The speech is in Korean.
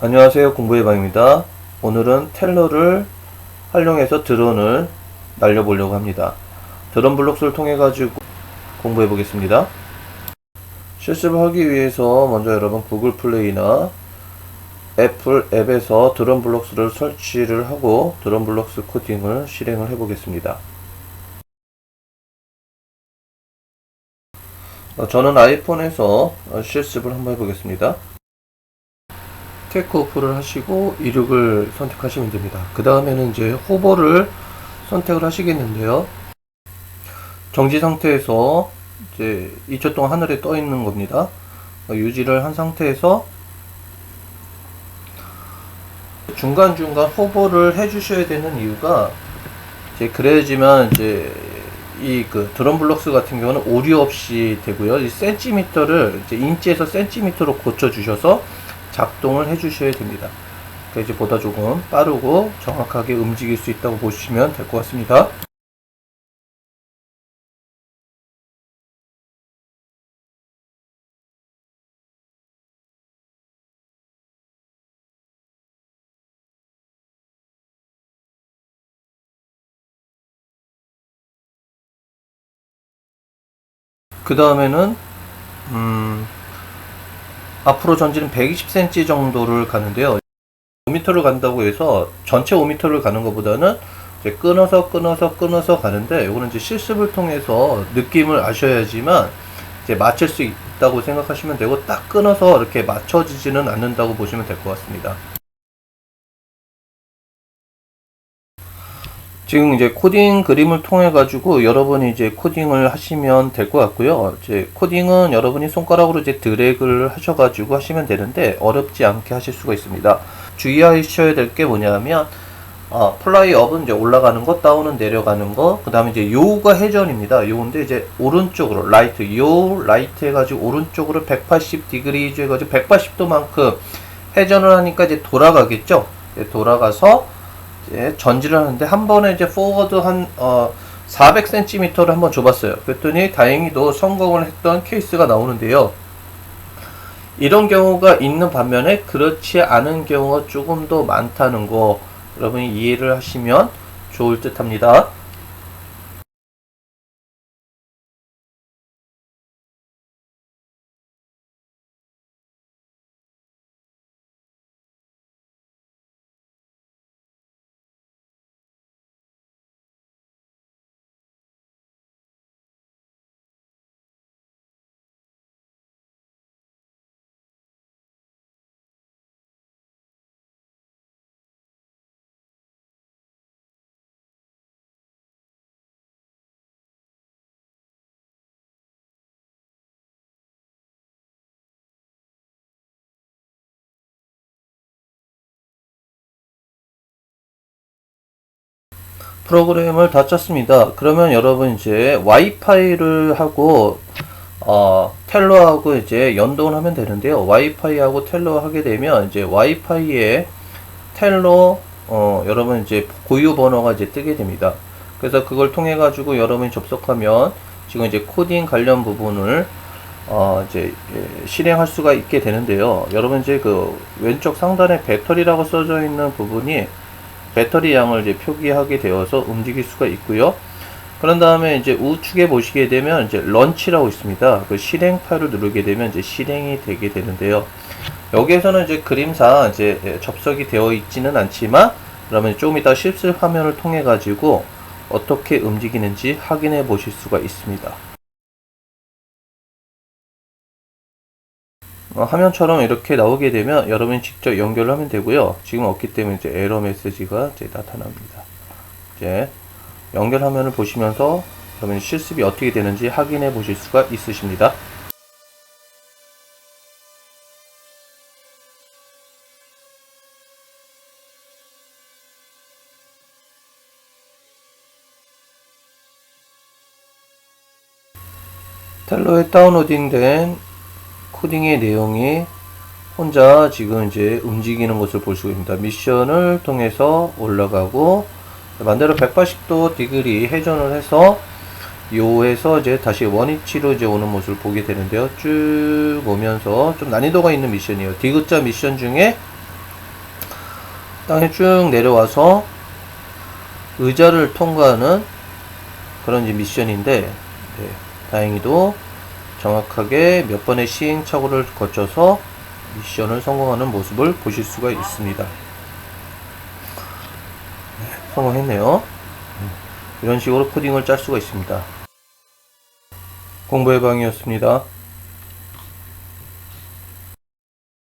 안녕하세요 공부의 방입니다. 오늘은 텔러를 활용해서 드론을 날려보려고 합니다. 드론 블록스를 통해 가지고 공부해 보겠습니다. 실습을 하기 위해서 먼저 여러분 구글 플레이나 애플 앱에서 드론 블록스를 설치를 하고 드론 블록스 코딩을 실행을 해 보겠습니다. 어, 저는 아이폰에서 어, 실습을 한번 해보겠습니다 테이크오프를 하시고 이륙을 선택하시면 됩니다. 그 다음에는 이제 호버를 선택을 하시겠는데요. 정지 상태에서 이제 2초 동안 하늘에 떠 있는 겁니다. 어, 유지를 한 상태에서 중간중간 호버를 해 주셔야 되는 이유가 이제 그래야지만 이제 이 그 드럼 블록스 같은 경우는 오류 없이 되고요. 이 센티미터를 이제 인치에서 센티미터로 고쳐 주셔서 작동을 해 주셔야 됩니다. 그러니까 보다 조금 빠르고 정확하게 움직일 수 있다고 보시면 될 것 같습니다. 그 다음에는 음, 앞으로 전지는 120cm 정도를 가는데요. 5m를 간다고 해서 전체 5m를 가는 것보다는 이제 끊어서 끊어서 끊어서 가는데 이거는 이제 실습을 통해서 느낌을 아셔야지만 이제 맞출 수 있다고 생각하시면 되고 딱 끊어서 이렇게 맞춰지지는 않는다고 보시면 될 것 같습니다. 지금 이제 코딩 그림을 통해 가지고 여러분이 이제 코딩을 하시면 될 것 같고요. 이제 코딩은 여러분이 손가락으로 이제 드래그를 하셔 가지고 하시면 되는데 어렵지 않게 하실 수가 있습니다. 주의하셔야 될 게 뭐냐면 어, 플라이 업은 이제 올라가는 거, 다운은 내려가는 거, 그 다음에 이제 요가 회전입니다. 요인데 이제 오른쪽으로, 라이트, 요, 라이트 해가지고 오른쪽으로 180 디그리즈 해가지고 180도만큼 회전을 하니까 이제 돌아가겠죠? 돌아가서 이제 전지를 하는데 한 번에 이제 포워드 한, 어, 400cm를 한번 줘봤어요. 그랬더니 다행히도 성공을 했던 케이스가 나오는데요. 이런 경우가 있는 반면에 그렇지 않은 경우가 조금 더 많다는 거 여러분이 이해를 하시면 좋을 듯 합니다. 프로그램을 다 짰습니다. 그러면 여러분 이제 와이파이를 하고 어, 텔러하고 이제 연동을 하면 되는데요. 와이파이하고 텔러 하게 되면 이제 와이파이에 텔러 어, 여러분 이제 고유 번호가 이제 뜨게 됩니다. 그래서 그걸 통해 가지고 여러분이 접속하면 지금 이제 코딩 관련 부분을 어, 이제 예, 실행할 수가 있게 되는데요. 여러분 이제 그 왼쪽 상단에 배터리라고 써져 있는 부분이 배터리 양을 이제 표기하게 되어서 움직일 수가 있고요. 그런 다음에 이제 우측에 보시게 되면 이제 런치라고 있습니다. 그 실행 파일을 누르게 되면 이제 실행이 되게 되는데요. 여기에서는 이제 그림상 이제 예, 접속이 되어 있지는 않지만 그러면 좀 이따 실습 화면을 통해 가지고 어떻게 움직이는지 확인해 보실 수가 있습니다. 화면처럼 이렇게 나오게 되면 여러분이 직접 연결을 하면 되고요. 지금 없기 때문에 이제 에러 메시지가 이제 나타납니다. 이제 연결 화면을 보시면서 그러면 실습이 어떻게 되는지 확인해 보실 수가 있으십니다. 텔러에 다운로딩된 코딩의 내용이 혼자 지금 이제 움직이는 것을 볼 수가 있습니다. 미션을 통해서 올라가고 반대로 180도 디그리 회전을 해서 요에서 이제 다시 원위치로 이제 오는 모습을 보게 되는데요. 쭉 오면서 좀 난이도가 있는 미션이에요. 디귿자 미션 중에 땅에 쭉 내려와서 의자를 통과하는 그런 이제 미션인데 네, 다행히도 정확하게 몇 번의 시행착오를 거쳐서 미션을 성공하는 모습을 보실 수가 있습니다. 네, 성공했네요. 음, 이런 식으로 코딩을 짤 수가 있습니다. 공부의 방이었습니다.